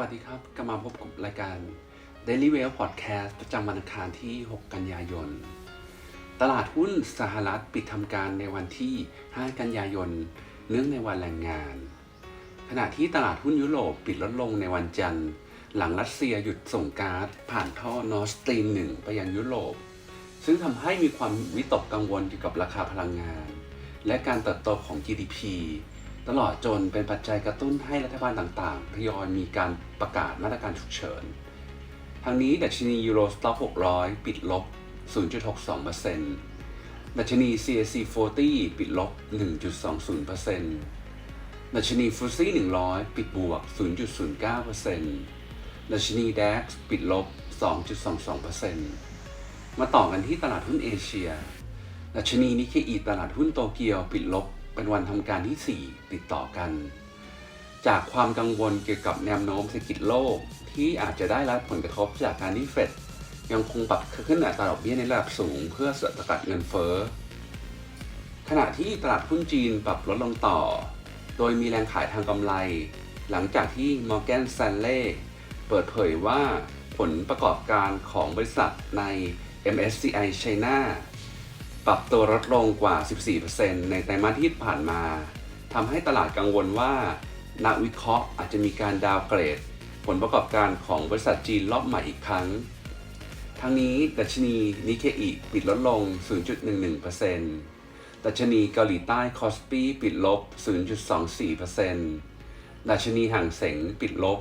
วัสดีครับ กลับมาพบกับรายการ Daily w e l l Podcast ประจำวันอังคารที่ 6 กันยายน ตลาดหุ้นสหรัฐปิดทำการในวันที่ 5 กันยายน เนื่องในวันแรงงาน ขณะที่ตลาดหุ้นยุโรปปิดลดลงในวันจันทร์ หลังรัสเซียหยุดส่งก๊าซผ่านท่อนอร์สตรีม1ไปยังยุโรป ซึ่งทำให้มีความวิตกกังวลเกี่ยวกับราคาพลังงาน และการเติบโตของ GDP ตลอดจนเป็นปัจจัยกระตุ้นให้รัฐบาลต่างๆทยอยมีการประกาศมาตรการฉุกเฉิน ทางนี้ดัชนียูโรสต็อก600 ปิดลบ 0.62%ดัชนี CAC 40 ปิดลบ 1.20%ดัชนีฟุตซี่100 ปิดบวก 0.09%ดัชนี DAX ปิดลบ 2.22%มาต่อกันที่ตลาดหุ้นเอเชีย ดัชนีนิเคอีตลาดหุ้นโตเกียวปิดลบ เป็นวันทำการที่ 4 ติดต่อกัน จากความกังวลเกี่ยวกับแนวโน้มเศรษฐกิจโลก ที่อาจจะได้รับผลกระทบจากการที่เฟดยังคงปรับขึ้นอัตราดอกเบี้ยในระดับสูง เพื่อสกัดเงินเฟ้อ ขณะที่ตลาดหุ้นจีนปรับลดลงต่อ โดยมีแรงขายทางกำไร หลังจากที่ Morgan Stanley เปิดเผยว่าผลประกอบการของบริษัทใน MSCI China ปรับตัวลดลงกว่า 14%ในไตรมาสที่ผ่านมาทำให้ตลาดกังวลว่า นักวิเคราะห์อาจจะมีการดาวเกรด ผลประกอบการของบริษัทจีนรอบใหม่อีกครั้ง ทั้งนี้ดัชนีนิเคอิปิดลดลง 0.11%ดัชนีเกาหลีใต้คอสปีปิดลบ 0.24%ดัชนีห่างเสงปิดลบ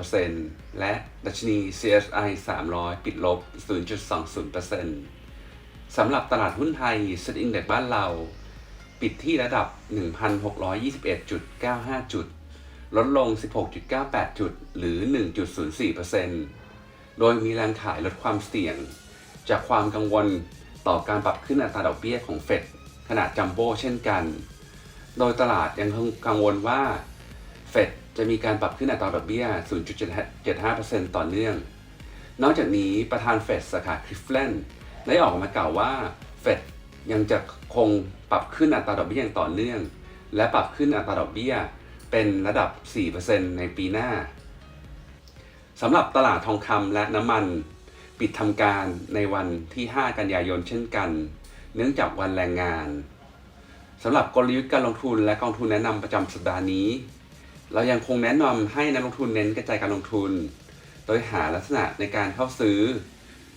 1.16%และดัชนี CSI 300 ปิดลบ 0.20% สำหรับตลาดหุ้นไทยเซ็ตอินเด็กบ้านเรา ปิดที่ระดับ 1,621.95 จุด ลดลง 16.98 จุด หรือ 1.04%โดยมีแรงขายลดความเสี่ยง จากความกังวลต่อการปรับขึ้นอัตราดอกเบี้ยของเฟดขนาดจัมโบ้เช่นกัน โดยตลาดยังกังวลว่าเฟดจะมีการปรับขึ้นอัตราดอกเบี้ย 0.75%ต่อเนื่อง นอกจากนี้ประธานเฟดสาขาคลิฟแลนด์ ได้ออกมากล่าวว่าเฟดยังจะคงปรับขึ้นอัตราดอกเบี้ยอย่างต่อเนื่อง และปรับขึ้นอัตราดอกเบี้ยเป็นระดับ 4%ในปีหน้าสำหรับตลาดทองคำและน้ำมันปิดทำการในวันที่ 5 กันยายนเช่นกัน เนื่องจากวันแรงงานสำหรับกลยุทธ์การลงทุนและกองทุนแนะนำประจำสัปดาห์นี้ เรายังคงแนะนำให้นักลงทุนเน้นกระจายการลงทุน โดยหาลักษณะในการเข้าซื้อ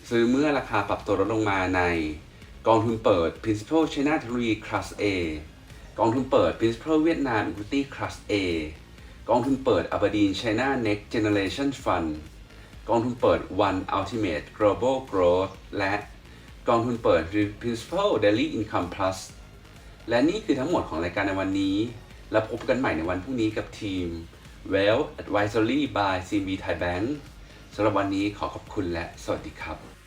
ซื้อเมื่อราคาปรับตัวลดลงมาในกองทุนเปิด Principal China t h r e Class A กองทุนเปิด Principal เวียดนาม Equity Class A กองทุนเปิด Aberdeen China Next Generation Fund กองทุนเปิด One Ultimate Global Growth และกองทุนเปิด Principal Daily Income Plus และนี่คือทั้งหมดของรายการในวันนี้ แล้วพบกันใหม่ในวันพรุ่งนี้กับทีม Well Advisory by CB Thai Bank สำหรับวันนี้ขอขอบคุณและสวัสดีครับ